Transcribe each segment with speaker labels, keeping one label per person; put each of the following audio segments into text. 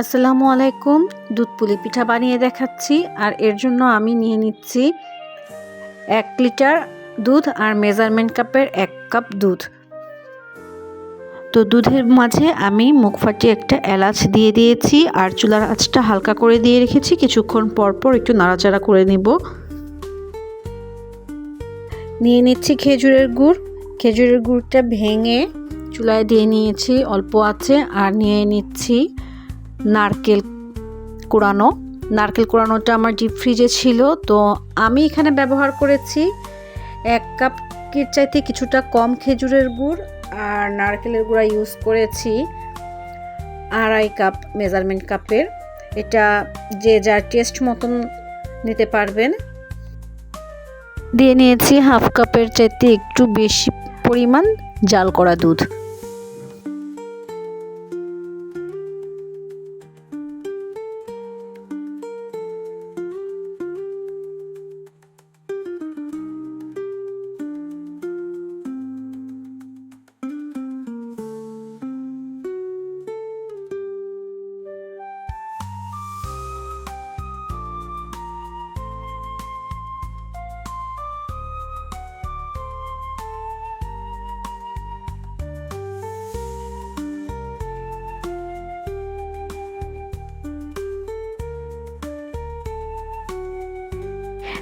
Speaker 1: আসসালামু আলাইকুম, দুধ পুলি পিঠা বানিয়ে দেখাচ্ছি, আর এর জন্য আমি নিয়ে নিচ্ছি এক লিটার দুধ আর মেজারমেন্ট কাপের এক কাপ দুধ। তো দুধের মাঝে আমি মুখ ফাটিয়ে একটা এলাচ দিয়ে দিয়েছি, আর চুলার আঁচটা হালকা করে দিয়ে রেখেছি, কিছুক্ষণ পর পর একটু নাড়াচাড়া করে নিব। নিয়ে নিচ্ছি খেজুরের গুড়, খেজুরের গুড়টা ভেঙে চুলায় দিয়ে নিয়েছি, অল্প আছে, আর নিয়ে নিচ্ছি নারকেল কোড়ানো। নারকেল কোড়ানোটা আমার ডিপ ফ্রিজে ছিল। তো আমি এখানে ব্যবহার করেছি এক কাপ চাইতে কিছুটা কম খেজুরের গুড় আর নারকেলের গুঁড়া ইউজ করেছি আড়াই কাপ মেজারমেন্ট কাপের এটা যে যার টেস্ট মতন নিতে পারবেন। দিয়ে নিয়েছি হাফ কাপের চাইতে একটু বেশি পরিমাণ জাল করা দুধ।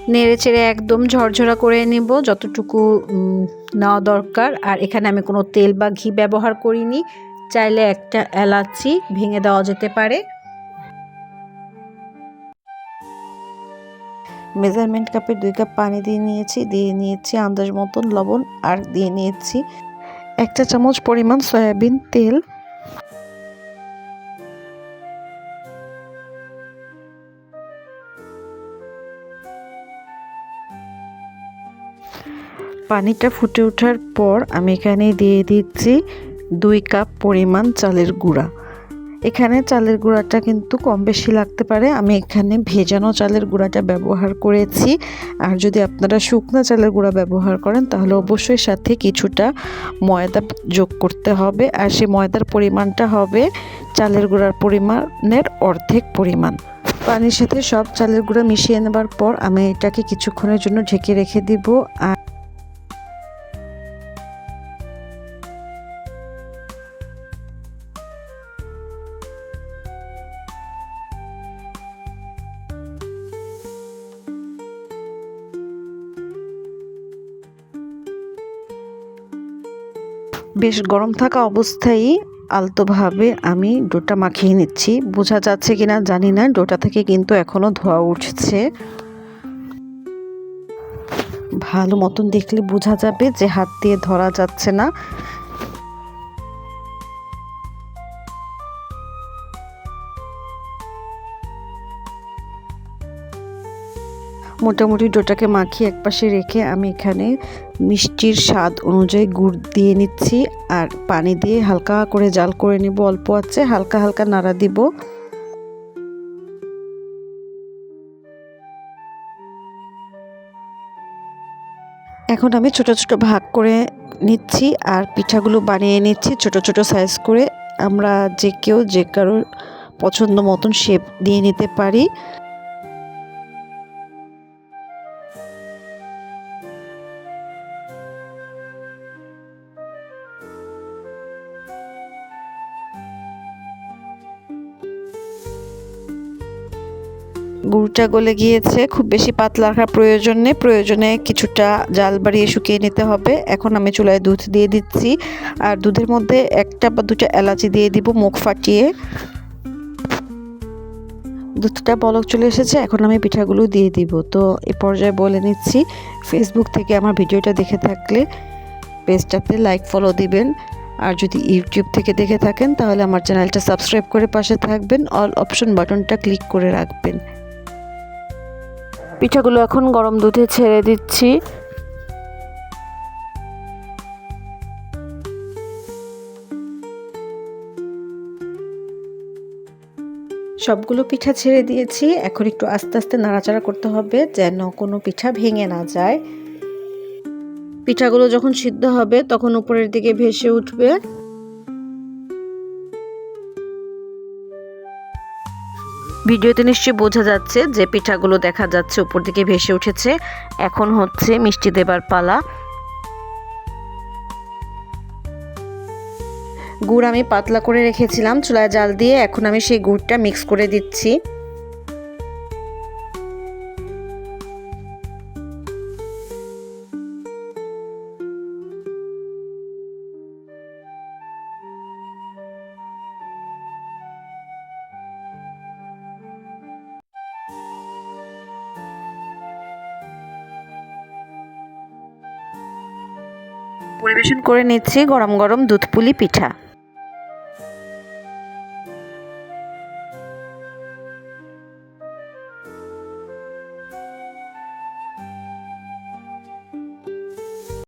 Speaker 1: নেড়ে চেড়ে একদম ঝরঝরা করে নেব যতটুকু নেওয়া দরকার। আর এখানে আমি কোনো তেল বা ঘি ব্যবহার করিনি। চাইলে একটা এলাচি ভেঙে দেওয়া যেতে পারে। মেজারমেন্ট কাপে দুই কাপ পানি দিয়ে নিয়েছি। দিয়ে নিয়েছি আন্দাজ মতন লবণ আর দিয়ে নিয়েছি একটা চামচ পরিমাণ সয়াবিন তেল। পানিটা ফুটে ওঠার পর আমি এখানে দিয়ে দিচ্ছি দুই কাপ পরিমাণ চালের গুঁড়া। এখানে চালের গুঁড়াটা কিন্তু কম বেশি লাগতে পারে। আমি এখানে ভেজানো চালের গুঁড়াটা ব্যবহার করেছি। আর যদি আপনারা শুকনো চালের গুঁড়া ব্যবহার করেন, তাহলে অবশ্যই সাথে কিছুটা ময়দা যোগ করতে হবে। আর সেই ময়দার পরিমাণটা হবে চালের গুঁড়ার পরিমাণের অর্ধেক পরিমাণ। পানির সাথে সব চালের গুঁড়া মিশিয়ে নেবার পর আমি এটাকে কিছুক্ষণের জন্য ঢেকে রেখে দিব। আর বেশ গরম থাকা অবস্থায় আলতোভাবে আমি ডোটা মাখিয়ে নিচ্ছি। বোঝা যাচ্ছে কি না জানি না ডোটা থেকে কিন্তু এখনও ধোয়া উঠছে। ভালো মতন দেখলে বোঝা যাবে যে হাত দিয়ে ধরা যাচ্ছে না। মোটামুটি ডোটাকে মাখিয়ে একপাশে রেখে আমি এখানে মিষ্টির স্বাদ অনুযায়ী গুড় দিয়ে নিচ্ছি আর পানি দিয়ে হালকা করে জাল করে নিব, অল্প আছে, হালকা হালকা নাড়া দিব। এখন আমি ছোট ছোট ভাগ করে নিচ্ছি আর পিঠাগুলো বানিয়ে নিচ্ছি ছোট ছোট সাইজ করে। আমরা যে কেউ যে কারোর পছন্দ মতন শেপ দিয়ে নিতে পারি। গুড়টা গলে গিয়েছে। খুব বেশি পাতলা রাখার প্রয়োজন নেই। প্রয়োজনে কিছুটা জাল বাড়িয়ে শুকিয়ে নিতে হবে। এখন আমি চুলায় দুধ দিয়ে দিচ্ছি। আর দুধের মধ্যে একটা বা দুটো এলাচি দিয়ে দিব, মুখ ফাটিয়ে। দুধটা বলক চলে এসেছে। এখন আমি পিঠাগুলো দিয়ে দিব। তো এ পর্যায়ে বলে নিচ্ছি ফেসবুক থেকে আমার ভিডিওটা দেখে থাকলে পেজটাতে লাইক ফলো দিবেন। আর যদি ইউটিউব থেকে দেখে থাকেন, তাহলে আমার চ্যানেলটা সাবস্ক্রাইব করে পাশে থাকবেন। অল অপশন বাটনটা ক্লিক করে রাখবেন। পিঠাগুলো এখন গরম দুধে ছেড়ে দিচ্ছি। সবগুলো পিঠা ছেড়ে দিয়েছি। এখন একটু আস্তে আস্তে নাড়াচাড়া করতে হবে যেন কোনো পিঠা ভেঙে না যায়। পিঠাগুলো যখন সিদ্ধ হবে, তখন উপরের দিকে ভেসে উঠবে। ভিডিওতে নিশ্চয়ই বোঝা যাচ্ছে যে পিঠাগুলো দেখা যাচ্ছে, উপর দিকে ভেসে উঠেছে। এখন হচ্ছে মিষ্টি দেবার পালা। গুড় আমি পাতলা করে রেখেছিলাম, চুলায় জাল দিয়ে। এখন আমি সেই গুড়টা মিক্স করে দিচ্ছি। পরিবেশন করে নিচ্ছি গরম গরম দুধ পুলি পিঠা।